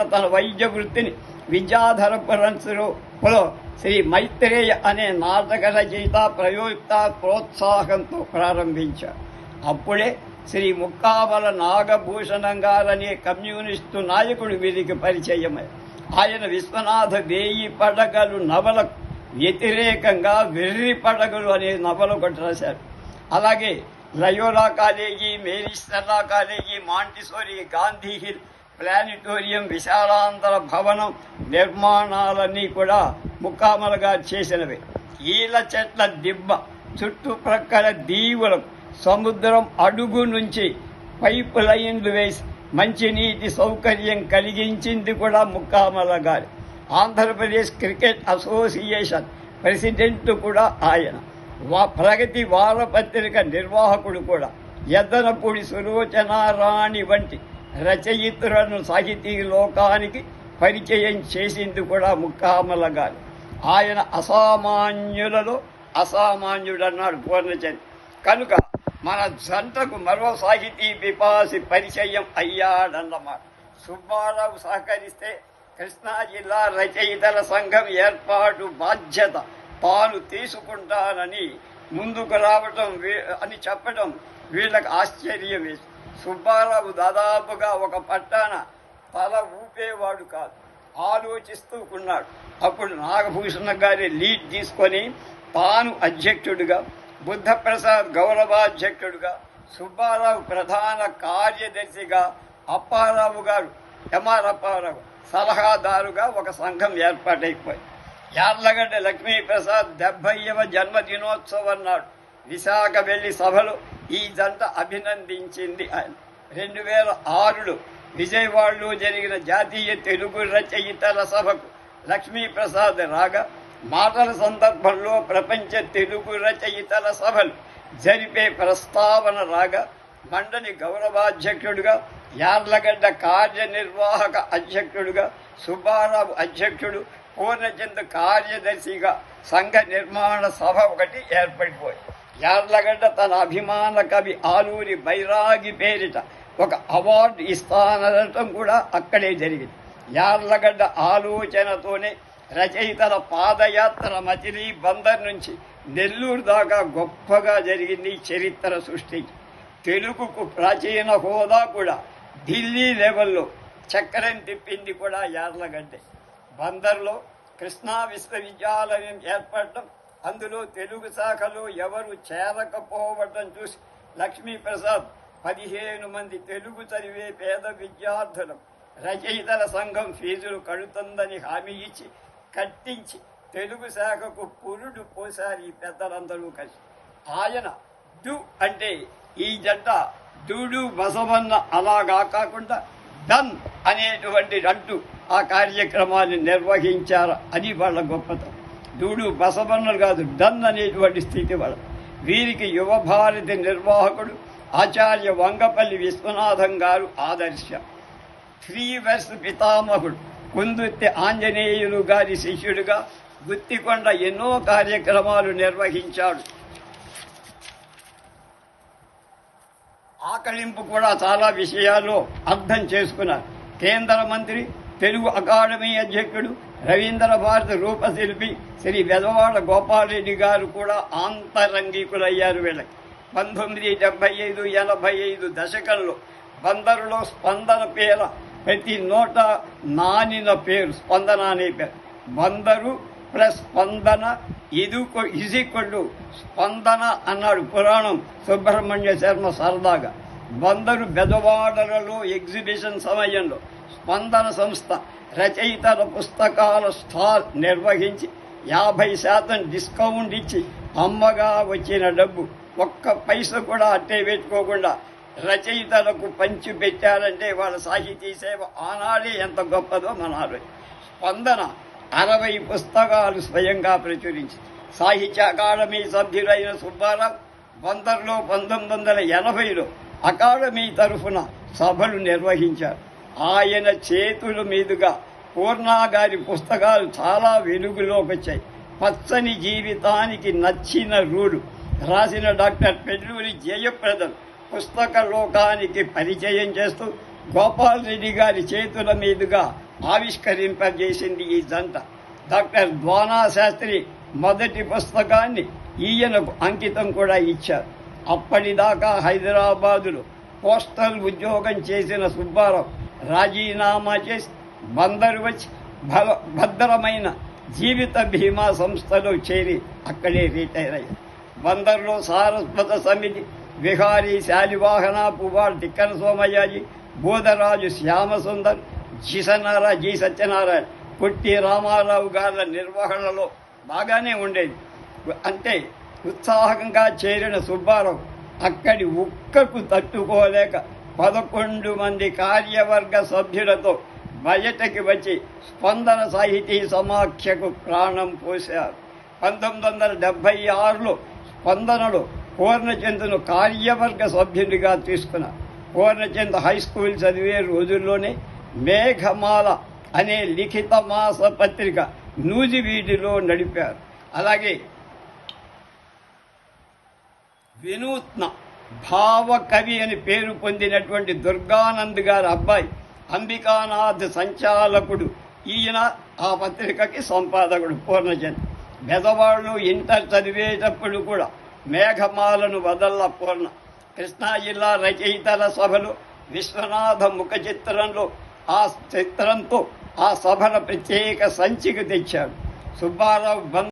కూడా తన వైద్య వృత్తిని విద్యాధర పరంశులో శ్రీ మైత్రేయ అనే నాటక రచయిత ప్రయోక్త ప్రోత్సాహంతో ప్రారంభించారు. అప్పుడే శ్రీ ముక్కావల నాగభూషణం గారనే కమ్యూనిస్టు నాయకుడు వీరికి పరిచయమై ఆయన విశ్వనాథ వేయి పడగలు నవలకు వ్యతిరేకంగా వెర్రి పడగలు అనే నవల ఒకటి రాశారు. అలాగే Loyola college Maris Stella college Montessori Gandhi hill planetarium విశాలాంతర భవనం నిర్మాణాలన్నీ కూడా ముక్కామలుగా చేసినవి. ఈల చెట్ల దిబ్బ చుట్టుప్రక్కల దీవులకు సముద్రం అడుగు నుంచి పైప్ లైన్లు వేసి మంచినీటి సౌకర్యం కలిగించింది కూడా ముక్కామల గారి ఆంధ్రప్రదేశ్ క్రికెట్ అసోసియేషన్ ప్రెసిడెంట్ కూడా ఆయన. వా ప్రగతి వారపత్రిక నిర్వాహకుడు కూడా. ఎద్దనపూడి సులోచనారాణి వంటి రచయితులను సాహితీ లోకానికి పరిచయం చేసింది కూడా ముక్కామల గారు. ఆయన అసామాన్యులలో అసామాన్యుడు అన్నాడు పూర్ణచంద్ర కనుక మన జంటకు మరో సాహితీ పిపాసి పరిచయం అయ్యాడన్నమాట. సుబ్బారావు సహకరిస్తే కృష్ణా జిల్లా రచయితల సంఘం ఏర్పాటు బాధ్యత తాను తీసుకుంటానని ముందుకు రావటం అని చెప్పడం వీళ్ళకి ఆశ్చర్యం వేసి సుబ్బారావు దాదాపుగా ఒక పట్టాన తల ఊపేవాడు కాదు. ఆలోచిస్తూ ఉన్నాడు. అప్పుడు నాగభూషణ గారి లీడ్ తీసుకొని తాను అధ్యక్షుడిగా బుద్ధప్రసాద్ గౌరవాధ్యక్షుడిగా సుబ్బారావు ప్రధాన కార్యదర్శిగా అప్పారావు గారు ఎంఆర్ అప్పారావు సలహాదారుగా ఒక సంఘం ఏర్పాటైపోయి యార్లగడ్డ లక్ష్మీప్రసాద్ డెబ్బైవ జన్మదినోత్సవం నాడు విశాఖ వెళ్ళి సభలో ఈ జంట అభినందించింది ఆయన. రెండు వేల ఆరులో విజయవాడలో జరిగిన జాతీయ తెలుగు రచయితల సభకు లక్ష్మీప్రసాద్ రాగా మాటల సందర్భంలో ప్రపంచ తెలుగు రచయితల సభలు జరిపే ప్రస్తావన రాగా మండలి గౌరవాధ్యక్షుడుగా యార్లగడ్డ కార్యనిర్వాహక అధ్యక్షుడుగా సుబ్బారావు అధ్యక్షుడు పూర్ణచంద్ కార్యదర్శిగా సంఘ నిర్మాణ సభ ఒకటి ఏర్పడిపోయింది. యార్లగడ్డ తన అభిమాన కవి ఆలూరి బైరాగి పేరిట ఒక అవార్డు ఇస్తానడం కూడా అక్కడే జరిగింది. యార్లగడ్డ ఆలోచనతోనే రచయితల పాదయాత్ర మచిలీ బందర్ నుంచి నెల్లూరు దాకా గొప్పగా జరిగింది చరిత్ర సృష్టి. తెలుగుకు ప్రాచీన హోదా కూడా ఢిల్లీ లెవెల్లో చక్రం తిప్పింది కూడా యార్లగడ్డే. బందర్లో కృష్ణా విశ్వవిద్యాలయం ఏర్పడటం అందులో తెలుగు శాఖలో ఎవరు చేరకపోవడం చూసి లక్ష్మీప్రసాద్ పదిహేను మంది తెలుగు చదివే పేద విద్యార్థులు రచయితల సంఘం ఫీజులు కడుతుందని హామీ ఇచ్చి కట్టించి తెలుగు శాఖకు పురుడు పోసారు ఈ పెద్దలందరూ కలిసి. ఆయన డు అంటే ఈ జంట డూడు బసవన్న అలాగా కాకుండా డన్ అనేటువంటి అంటూ ఆ కార్యక్రమాన్ని నిర్వహించారు అది వాళ్ళ గొప్పతనం. దూడు బసబన్నలు కాదు డన్ అనేటువంటి స్థితి వల్ల వీరికి యువభారతి నిర్వాహకుడు ఆచార్య వంగపల్లి విశ్వనాథం గారు ఆదర్శ. త్రీ వర్స్ పితామహుడు కుందుర్తి ఆంజనేయులు గారి శిష్యుడిగా గుత్తికొండ ఎన్నో కార్యక్రమాలు నిర్వహించాడు. ఆకలింపు కూడా చాలా విషయాల్లో అర్థం చేసుకున్నారు. కేంద్ర మంత్రి తెలుగు అకాడమీ అధ్యక్షుడు రవీంద్ర భారతి రూపశిల్పి శ్రీ వెదవాడ గోపాలరెడ్డి గారు కూడా ఆంతరంగికులయ్యారు వీళ్ళకి. పంతొమ్మిది డెబ్బై ఐదు ఎనభై ఐదు దశకంలో బందరులో స్పందన పేర ప్రతి నోట నానిన పేరు స్పందన అనే పేరు. బందరు ప్లస్ స్పందన ఇదుకో ఇజికొల్లు స్పందన అన్నాడు పురాణం సుబ్రహ్మణ్య శర్మ సరదాగా. బందరు బెదవాడలలో ఎగ్జిబిషన్ సమయంలో స్పందన సంస్థ రచయితల పుస్తకాల స్టాల్ నిర్వహించి యాభై శాతం డిస్కౌంట్ ఇచ్చి అమ్మగా వచ్చిన డబ్బు ఒక్క పైస కూడా అట్టే పెట్టుకోకుండా రచయితలకు పంచి పెట్టారంటే వాళ్ళ సాహితీ సేవ ఆనాడే ఎంత గొప్పదో మన ఆలోచన స్పందన అరవై పుస్తకాలు స్వయంగా ప్రచురించి సాహిత్య అకాడమీ సభ్యులైన సుబ్బారావు బందర్లో పంతొమ్మిది వందల ఎనభైలో అకాడమీ తరఫున సభలు నిర్వహించారు. ఆయన చేతుల మీదుగా పూర్ణాగారి పుస్తకాలు చాలా వెలుగులోకి వచ్చాయి. పచ్చని జీవితానికి నచ్చిన రూడు రాసిన డాక్టర్ పెళ్ళూరి జయప్రదం పుస్తక లోకానికి పరిచయం చేస్తూ గోపాల్ రెడ్డి గారి చేతుల మీదుగా ఆవిష్కరింపజేసింది ఈ జంట. డాక్టర్ ద్వానా శాస్త్రి మొదటి పుస్తకాన్ని ఈయనకు అంకితం కూడా ఇచ్చారు. అప్పటిదాకా హైదరాబాదులో పోస్టల్ ఉద్యోగం చేసిన సుబ్బారావు రాజీనామా చేసి బందరు వచ్చి బల భద్రమైన జీవిత బీమా సంస్థలో చేరి అక్కడే రిటైర్ అయ్యారు. బందర్లో సారస్వత సమితి విహారీ శాలివాహన పువ్వాడు తిక్కన సోమయ్యాజీ బోధరాజు శ్యామసుందర్ జిసనారా జి సత్యనారాయణ పొట్టి రామారావు గారి నిర్వహణలో బాగానే ఉండేది. అంటే ఉత్సాహంగా చేరిన సుబ్బారావు అక్కడి ఉక్కకు తట్టుకోలేక పదకొండు మంది కార్యవర్గ సభ్యులతో బయటకి వచ్చి స్పందన సాహితీ సమాఖ్యకు ప్రాణం పోశారు. పంతొమ్మిది వందల డెబ్బై ఆరులో స్పందనలో పూర్ణచంద్రను కార్యవర్గ సభ్యునిగా తీసుకున్నారు పూర్ణచంద్ర హై స్కూల్ చదివే రోజుల్లోనే మేఘమాల అనే లిఖిత మాస పత్రిక నూజివీడిలో నడిపారు. అలాగే వినూత్న భావకవి అని పేరు పొందినటువంటి దుర్గానంద్ గారి అబ్బాయి అంబికానాథ్ సంచాలకుడు. ఈయన ఆ పత్రికకి సంపాదకుడు పూర్ణచంద్. బెదవాళ్ళు ఇంటర్ చదివేటప్పుడు కూడా మేఘమాలను వదల్ల పూర్ణ. కృష్ణా జిల్లా రచయితల సభలో విశ్వనాథ ముఖ చిత్రంలో ఆ చిత్రంతో ఆ సభల ప్రత్యేక సంచిక తెచ్చాడు. సుబ్బారావు